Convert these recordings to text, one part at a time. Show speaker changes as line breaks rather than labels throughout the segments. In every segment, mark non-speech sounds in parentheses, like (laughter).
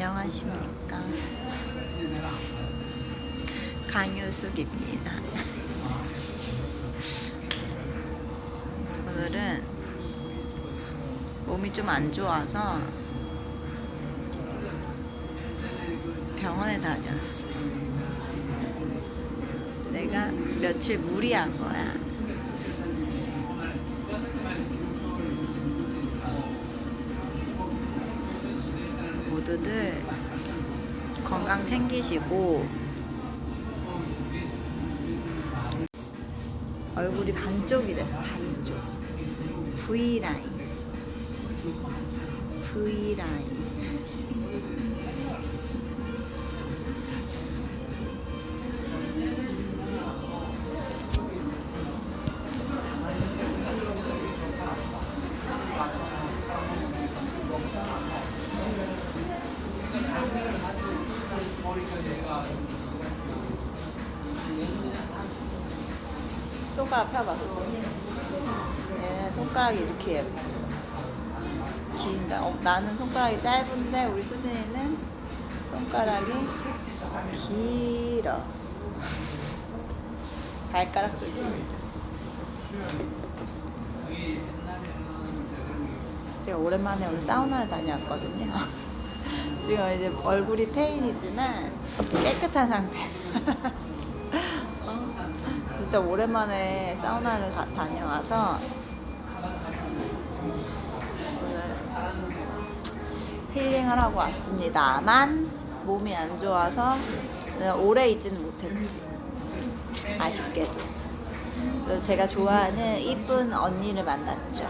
안녕하십니까. 강유숙입니다. 오늘은 몸이 좀 안 좋아서 병원에 다녀왔어. 내가 며칠 무리한 거야. 모두들 건강 챙기시고 얼굴이 반쪽이 됐어 반쪽. V라인. V라인 손가락 펴봐 얘는 손가락이 이렇게 긴다. 어, 나는 손가락이 짧은데 우리 수진이는 손가락이 길어. (laughs) 발가락도 길어 제가 오랜만에 오늘 사우나를 다녀왔거든요. (laughs) 지금 이제 얼굴이 페인이지만 깨끗한 상태. (laughs) 어? 진짜 오랜만에 사우나를 가- 다녀와서 오늘 힐링을 하고 왔습니다만 몸이 안 좋아서 오래 있지는 못했지. 아쉽게도 제가 좋아하는 이쁜 언니를 만났죠.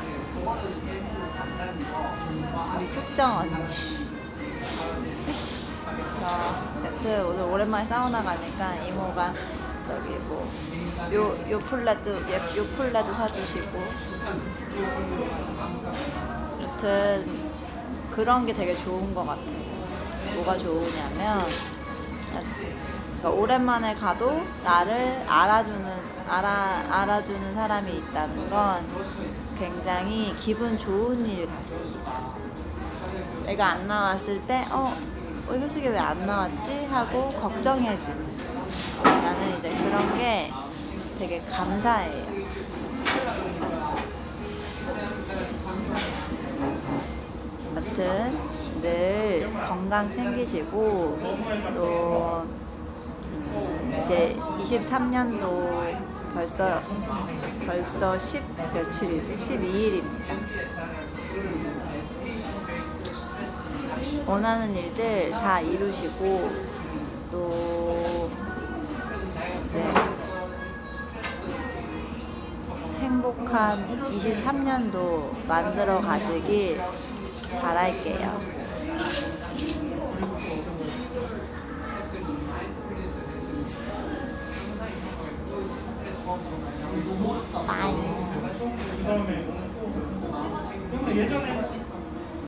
우리 숙정 언니. 어, 여튼 오늘 오랜만에 사우나 가니까 이모가 저기 뭐 요 요플라도 예, 요플라도 사주시고. 여튼 그런 게 되게 좋은 것 같아요. 뭐가 좋으냐면 그러니까 오랜만에 가도 나를 알아주는 알아 알아주는 사람이 있다는 건 굉장히 기분 좋은 일 같습니다. 내가 안 나왔을 때, 어, 어 효숙이 왜 안 나왔지? 하고 걱정해주는. 나는 이제 그런 게 되게 감사해요. 아무튼 늘 건강 챙기시고 또 음, 이제 23년도 벌써 벌써 10 며칠이지? 12일입니다. 원하는 일들 다 이루시고 또 이제 행복한 23년도 만들어 가시길 바랄게요. 빠이.
예전에